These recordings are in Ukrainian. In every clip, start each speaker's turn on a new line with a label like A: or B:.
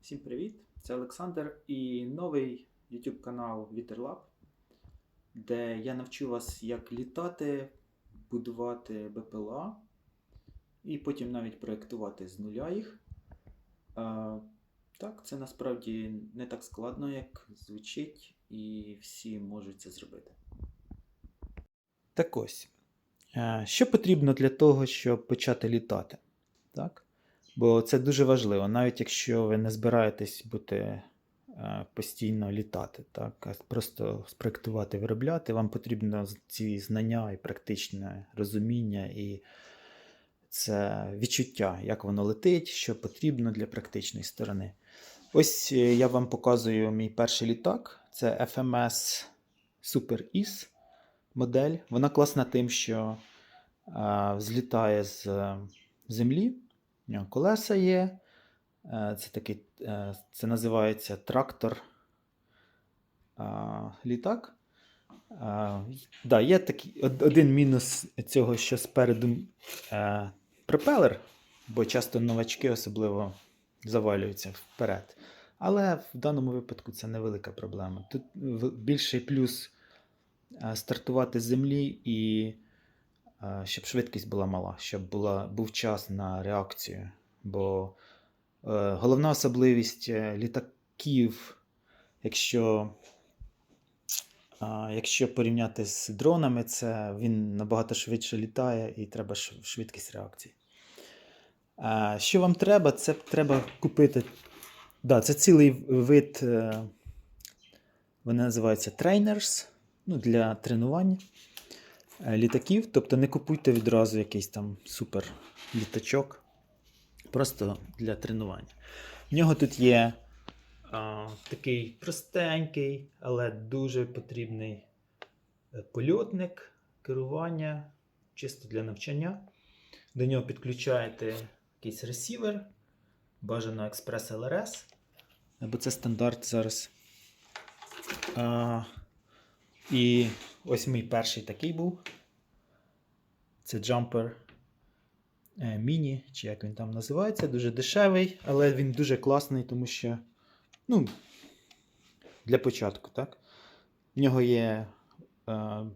A: Всім привіт! Це Олександр і новий YouTube канал Вітерлаб, де я навчу вас, як літати, будувати БПЛА і потім навіть проєктувати з нуля їх. А, так, це насправді не так складно, як звучить, і всі можуть це зробити. Так ось. е, Що потрібно для того, щоб почати літати? Так? Бо це дуже важливо, навіть якщо ви не збираєтесь бути е, постійно літати, так, а просто спроектувати, виробляти, вам потрібно ці знання і практичне розуміння, і це відчуття, як воно летить, що потрібно для практичної сторони. Ось е, я вам показую мій перший літак. Це FMS Super IS модель. Вона класна тим, що е, злітає з землі. Нього колеса є. Е, Це такий, е, це називається трактор літак. Да, є такий один мінус цього, що спереду е, пропелер, бо часто новачки особливо завалюються вперед. Але в даному випадку це невелика проблема. Тут більший плюс стартувати з землі і щоб швидкість була мала, щоб була, був час на реакцію. Бо е, головна особливість е, літаків, якщо, якщо порівняти з дронами, це він набагато швидше літає і треба швидкість реакції. Що вам треба? Це треба купити. Да, це цілий вид, е, вони називаються trainers, ну, для тренування е, літаків. Тобто не купуйте відразу якийсь там супер літачок. Просто для тренування. В нього тут є а, такий простенький, але дуже потрібний е, польотник, керування, чисто для навчання. До нього підключаєте якийсь ресівер, бажано Express LRS, бо це стандарт зараз. А, і ось мій перший такий був. Це Jumper е, Міні, чи як він там називається, дуже дешевий, але він дуже класний, тому що ну, для початку, так? В нього є е,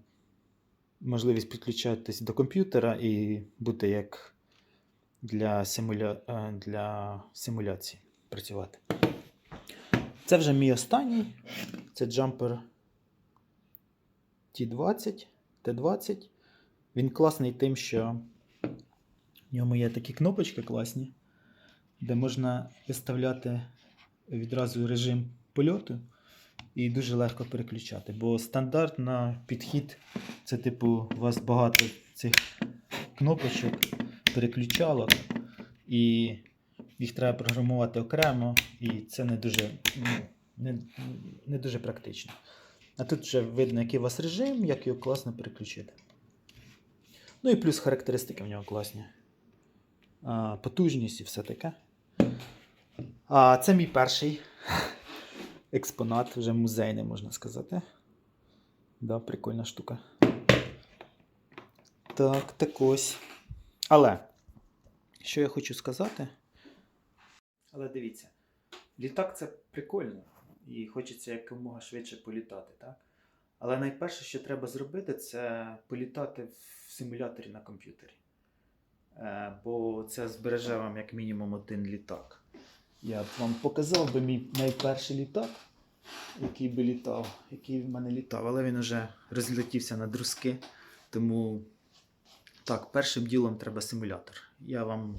A: можливість підключатись до комп'ютера і бути як для, симуля... е, для симуляції працювати. Це вже мій останній. Це Jumper T20, T20. Він класний тим, що в ньому є такі кнопочки класні, де можна виставляти відразу режим польоту і дуже легко переключати. Бо стандарт на підхід це, типу, у вас багато цих кнопочок, переключалок, і їх треба програмувати окремо, і це не дуже, ну, не, не дуже практично. А тут вже видно, який у вас режим, як його класно переключити. Ну і плюс характеристики в нього класні. Потужність і все таке. А, це мій перший експонат, вже музейний, можна сказати. Да, прикольна штука. Так, так ось. Але, що я хочу сказати. Але дивіться, літак це прикольно. І хочеться якомога швидше політати, так? Але найперше, що треба зробити, це політати в симуляторі на комп'ютері. Е, бо це збереже вам як мінімум один літак. Я б вам показав би мій найперший літак, який би літав, який в мене літав, але він вже розлетівся на друзки. Тому так, першим ділом треба симулятор. Я вам.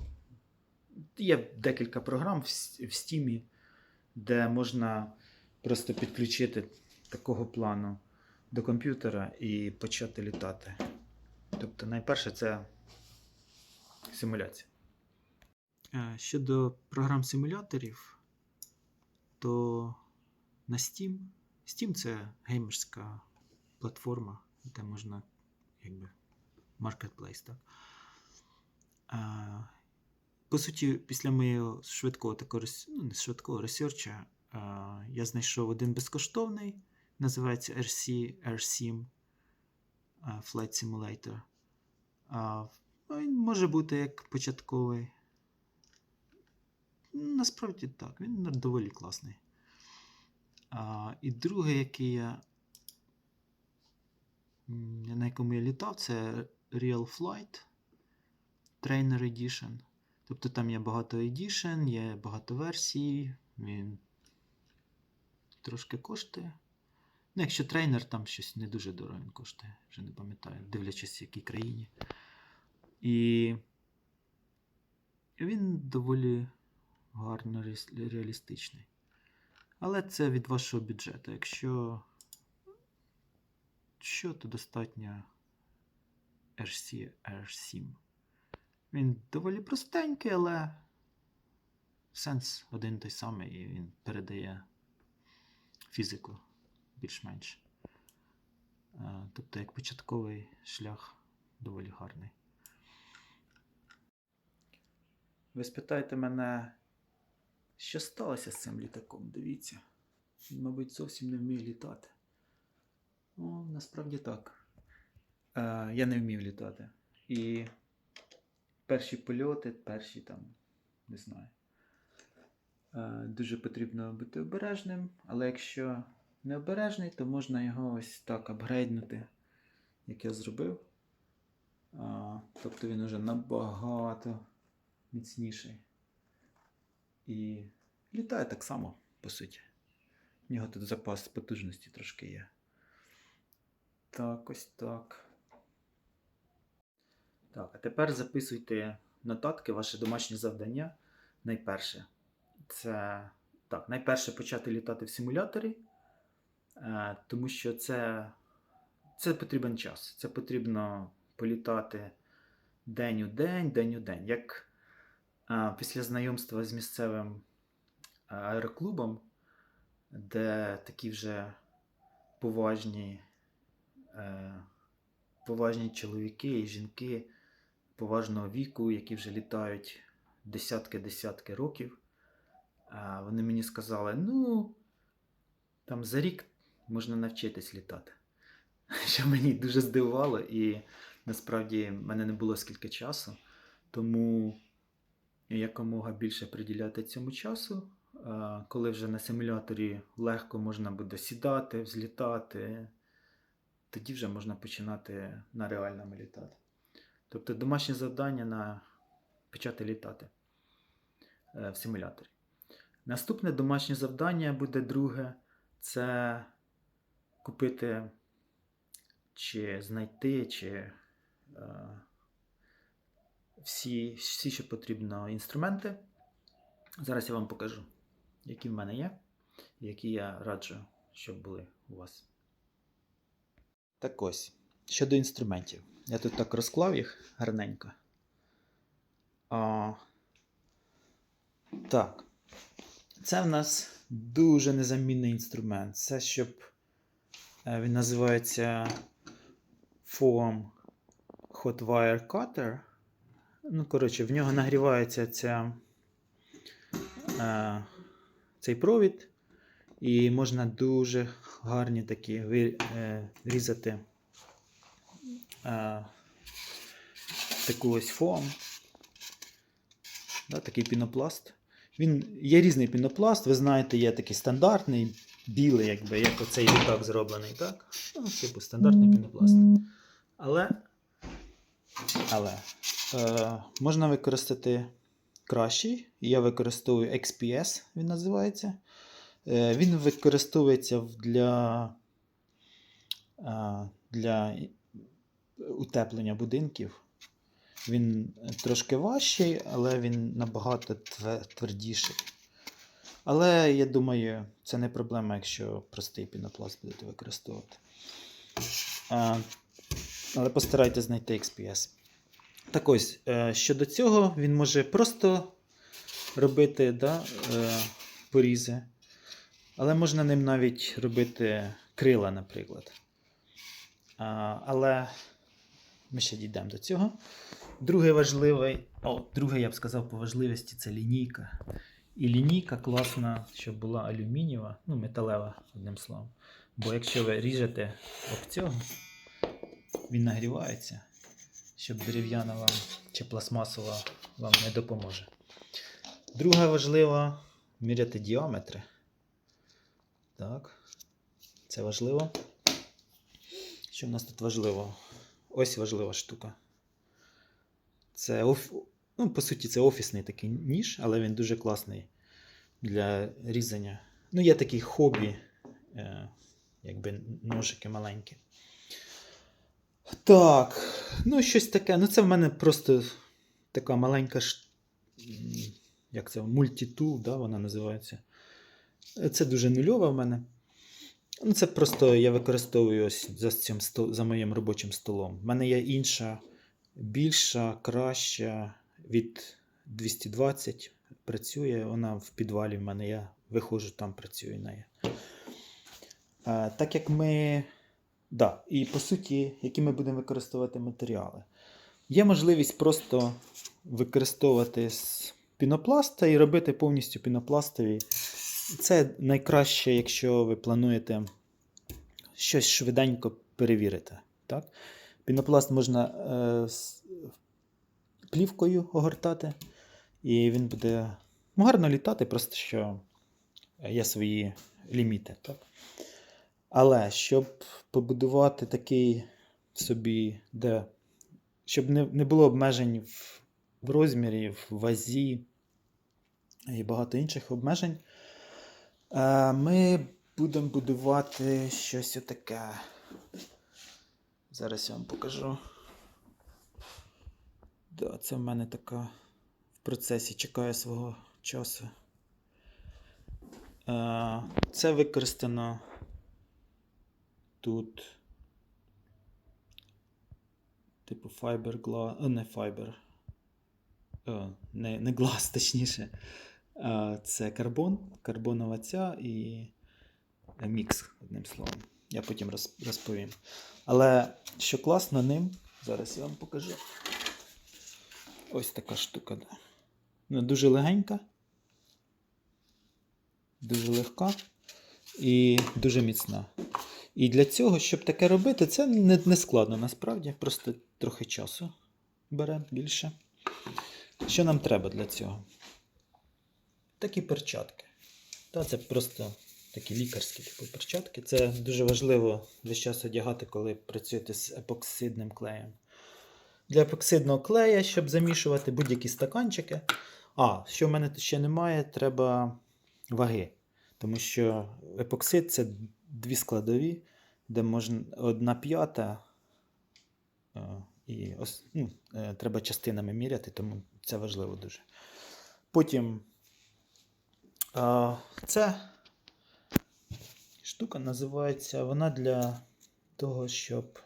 A: Є декілька програм в С- в Steam, де можна просто підключити такого плану до комп'ютера і почати літати. Тобто, найперше це симуляція. Е, Щодо програм симуляторів, то на Steam. Steam це геймерська платформа, де можна якби marketplace, так? Е, По суті, після моєго швидкого такого ну, не швидкого ресерча, е, я знайшов один безкоштовний, називається RC R7 е, Flight Simulator. Ну, Він може бути як початковий насправді так, він доволі класний. А, і друге, який я, на якому я літав, це Real Flight Trainer Edition. Тобто там є багато edition, є багато версій, він трошки коштує. Ну, якщо трейнер, там щось не дуже дорого він коштує, вже не пам'ятаю, дивлячись, в якій країні. І він доволі гарно реалістичний. Але це від вашого бюджету. Якщо що, то достатньо RC R7. Він доволі простенький, але сенс один той самий, і він передає фізику більш-менш. Е, Тобто, як початковий шлях доволі гарний. Ви спитаєте мене, що сталося з цим літаком? Дивіться. Він, мабуть, зовсім не вміє літати. Ну, насправді так. Е, я не вмів літати. І перші польоти, перші там, не знаю. Е, Дуже потрібно бути обережним, але якщо не обережний, то можна його ось так апгрейднути, як я зробив. А, тобто він уже набагато міцніший. І літає так само, по суті. У нього тут запас потужності трошки є. Так, ось так. Так, а тепер записуйте нотатки, ваше домашнє завдання. Найперше. Це так, найперше почати літати в симуляторі, тому що це, це потрібен час. Це потрібно політати день у день, день у день. Як е, після знайомства з місцевим е, аероклубом, де такі вже поважні, е, поважні чоловіки і жінки поважного віку, які вже літають десятки-десятки років. Вони мені сказали: ну, там за рік можна навчитись літати. Що мені дуже здивувало, і насправді в мене не було скільки часу, тому якомога більше приділяти цьому часу. Коли вже на симуляторі легко можна буде сідати, взлітати, тоді вже можна починати на реальному літати. Тобто домашнє завдання на почати літати е, в симуляторі. Наступне домашнє завдання буде друге це купити чи знайти, чи е, всі, всі, що потрібно, інструменти. Зараз я вам покажу, які в мене є, які я раджу, щоб були у вас. Так ось, щодо інструментів. Я тут так розклав їх гарненько. А, так. Це в нас дуже незамінний інструмент. Це щоб він називається Foam Hot Wire Cutter. Ну, коротше, в нього нагрівається ця, е, цей провід, і можна дуже гарні такі е, різати е, таку ось фоам. Такий пінопласт. Він є різний пінопласт, ви знаєте, є такий стандартний, білий, якби, як оцей літак зроблений, так? Ну, типу стандартний пінопласт. Але, але е, можна використати кращий. Я використовую XPS, він називається. Е, він використовується для, е, для утеплення будинків. Він трошки важчий, але він набагато твердіший. Але я думаю, це не проблема, якщо простий пінопласт будете використовувати. А, але постарайтесь знайти XPS. Так ось, е, щодо цього, він може просто робити да, е, порізи. Але можна ним навіть робити крила, наприклад. А, але ми ще дійдемо до цього. Другий важливий, о, друге, я б сказав, по важливості це лінійка. І лінійка класна, щоб була алюмінієва, ну, металева, одним словом. Бо якщо ви ріжете об цього, він нагрівається, щоб дерев'яна вам чи пластмасова вам не допоможе. Друга важлива міряти діаметри. Так. Це важливо. Що в нас тут важливо? Ось важлива штука. Це. Ну, по суті, це офісний такий ніж, але він дуже класний для різання. Ну, є такі хобі, е, якби ножики маленькі. Так, ну щось таке. Ну, це в мене просто така маленька як це, мультитул, да, вона називається. Це дуже нульова в мене. Ну, це просто я використовую ось за, цим за моїм робочим столом. У мене є інша, більша, краща від 220. Працює, вона в підвалі в мене. Я виходжу там, працюю нею. Е, так як ми. Да, і по суті, які ми будемо використовувати матеріали. Є можливість просто використовувати з пінопласта і робити повністю пінопластові. Це найкраще, якщо ви плануєте щось швиденько перевірити. Так? Пінопласт можна е, плівкою огортати, і він буде ну, гарно літати, просто що є свої ліміти. Так? Але щоб побудувати такий собі, де, щоб не, не було обмежень в, в розмірі, в вазі і багато інших обмежень, е, ми будемо будувати щось отаке. Зараз я вам покажу. Да, це в мене така в процесі чекає свого часу. Е, Це використано тут. Типу fiberglass, а, не fiber. О, не, не глаз, точніше. А, Це карбон, карбонова ця і мікс, одним словом. Я потім розповім. Але що класно ним, зараз я вам покажу. Ось така штука. Да. Ну, дуже легенька, дуже легка і дуже міцна. І для цього, щоб таке робити, це не, не складно насправді, просто трохи часу бере більше. Що нам треба для цього? Такі перчатки. Та це просто такі лікарські типу, перчатки. Це дуже важливо весь час одягати, коли працюєте з епоксидним клеєм. Для епоксидного клея, щоб замішувати будь-які стаканчики. А, що в мене ще немає, треба ваги. Тому що епоксид це дві складові, де можна одна п'ята. е, І ну, е, треба частинами міряти, тому це важливо дуже. Потім це штука називається, вона для того, щоб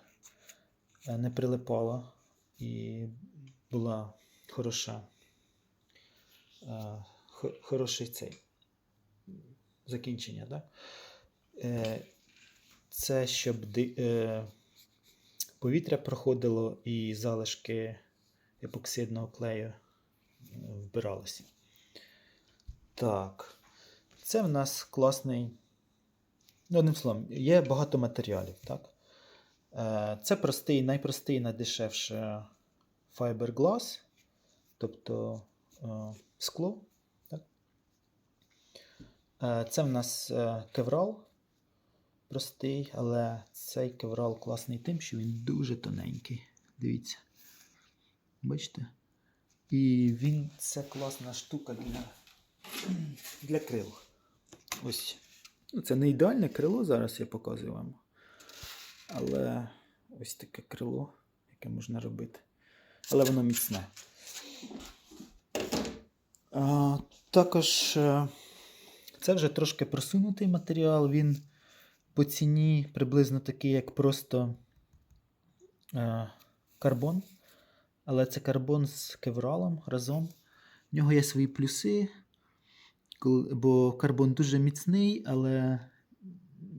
A: е, не прилипала і була хороша. е, Хороший цей закінчення. Да? Е, Це щоб е, повітря проходило і залишки епоксидного клею вбиралися. Так. Це в нас класний. Ну, одним словом, є багато матеріалів, так? Е, Це простий, найпростий, найдешевше fiberglass, тобто е, скло. Так? Е, Це в нас кеврал простий, але цей кеврал класний тим, що він дуже тоненький. Дивіться. Бачите? І він це класна штука для, для крил. Ось. Ну, це не ідеальне крило, зараз я показую вам. Але ось таке крило, яке можна робити. Але воно міцне. А, також е, це вже трошки просунутий матеріал. Він по ціні приблизно такий, як просто е, карбон. Але це карбон з кевралом разом. В нього є свої плюси, бо карбон дуже міцний, але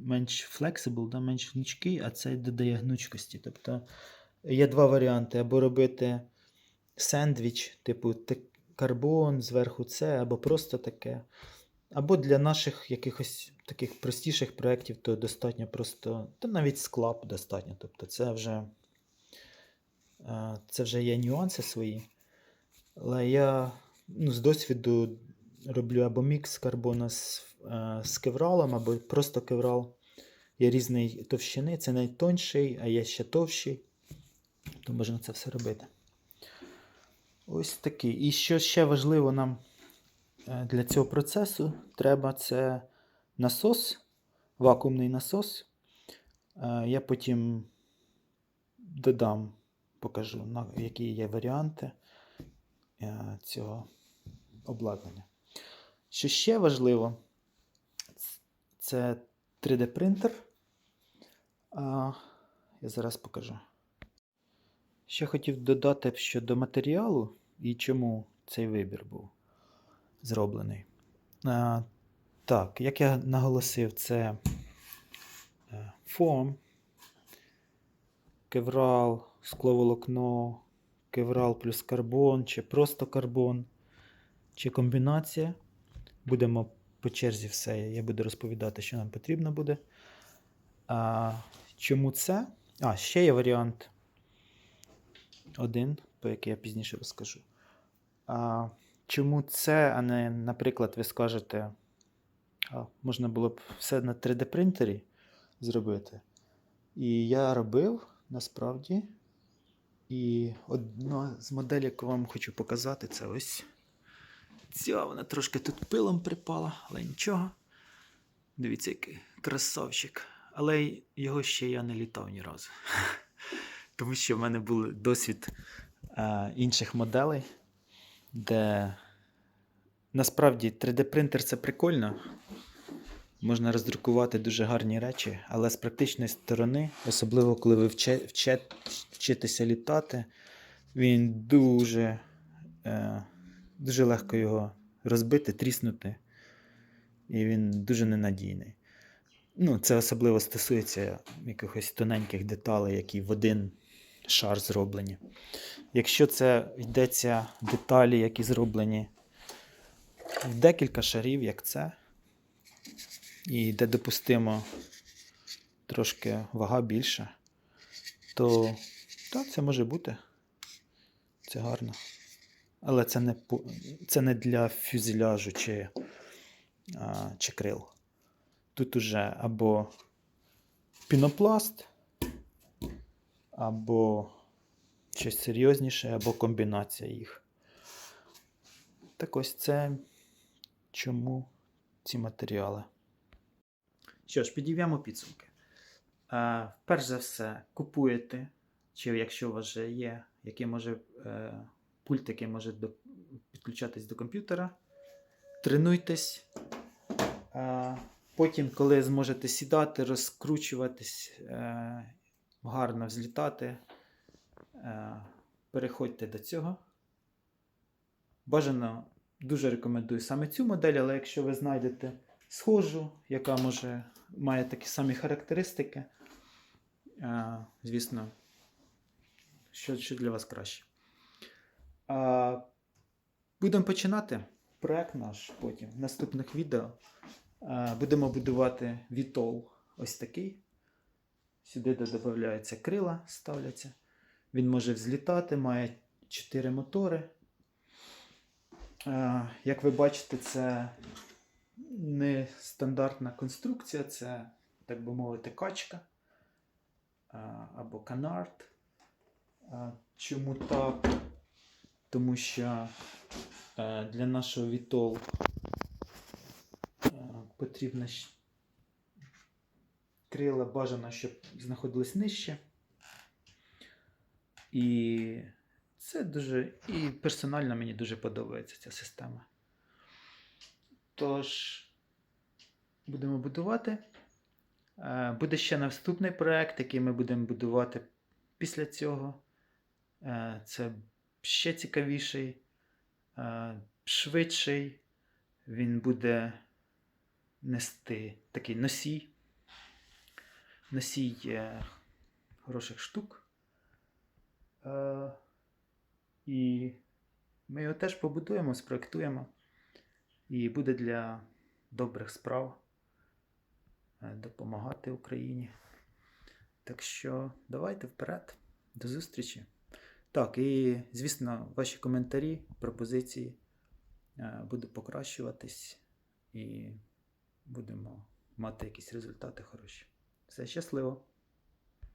A: менш flexible, да, менш гнучкий, а цей додає гнучкості. Тобто є два варіанти: або робити сендвіч, типу карбон, зверху це, або просто таке. Або для наших якихось таких простіших проєктів, то достатньо просто, та навіть склап достатньо. Тобто це вже, е, це вже є нюанси свої. Але я ну, з досвіду роблю або мікс карбону з, з кевралом, або просто кеврал. Є різної товщини, це найтонший, а є ще товщий. То можна це все робити. Ось такий. І що ще важливо нам е, для цього процесу, треба це насос, вакуумний насос. Е, Я потім додам, покажу, які є варіанти е, цього обладнання. Що ще важливо, це 3D принтер. А, я зараз покажу. Ще хотів додати щодо матеріалу і чому цей вибір був зроблений. А, так, як я наголосив, це е, фом, кеврал, скловолокно, кеврал плюс карбон, чи просто карбон, чи комбінація. Будемо по черзі все. Я буду розповідати, що нам потрібно буде. А, чому це? А, ще є варіант один, про який я пізніше розкажу. А, чому це, а не, наприклад, ви скажете, а, можна було б все на 3D принтері зробити. І я робив насправді. І одна з моделей, яку вам хочу показати, це ось ця. Вона трошки тут пилом припала, але нічого. Дивіться, який красавчик. Але його ще я не літав ні разу. Тому що в мене був досвід е, інших моделей, де насправді 3D-принтер це прикольно. Можна роздрукувати дуже гарні речі, але з практичної сторони, особливо коли ви вче, вче, вчитеся літати, він дуже, е, дуже легко його розбити, тріснути. І він дуже ненадійний. Ну, це особливо стосується якихось тоненьких деталей, які в один шар зроблені. Якщо це йдеться деталі, які зроблені в декілька шарів, як це, і де допустимо трошки вага більша, то так, це може бути. Це гарно. Але це не, це не для фюзеляжу чи, а, чи крил. Тут уже або пінопласт, або щось серйозніше, або комбінація їх. Так ось це чому ці матеріали. Що ж, підіб'ємо підсумки. Е, перш за все, купуєте, чи якщо у вас вже є, який може, е, пульт, який може до, підключатись до комп'ютера. Тренуйтесь. Е, потім, коли зможете сідати, розкручуватись, е, гарно взлітати, е, переходьте до цього. Бажано дуже рекомендую саме цю модель, але якщо ви знайдете схожу, яка може має такі самі характеристики, е, звісно, що, що для вас краще. Будемо починати проект наш потім в наступних відео. Будемо будувати вітол ось такий. Сюди додаються крила, ставляться. Він може взлітати, має 4 мотори. Як ви бачите, це не стандартна конструкція, це, так би мовити, качка або канард. Е, Чому так? Тому що е, для нашого вітол е, потрібно крила бажано, щоб знаходились нижче. І це дуже. І персонально мені дуже подобається ця система. Тож, будемо будувати. Е, Буде ще наступний проект, який ми будемо будувати після цього. Це ще цікавіший, е, швидший. Він буде нести такий носій. Носій хороших штук. Е, І ми його теж побудуємо, спроектуємо. І буде для добрих справ е, допомагати Україні. Так що давайте вперед. До зустрічі. Так, і звісно, ваші коментарі, пропозиції будуть покращуватись і будемо мати якісь результати хороші. Все щасливо!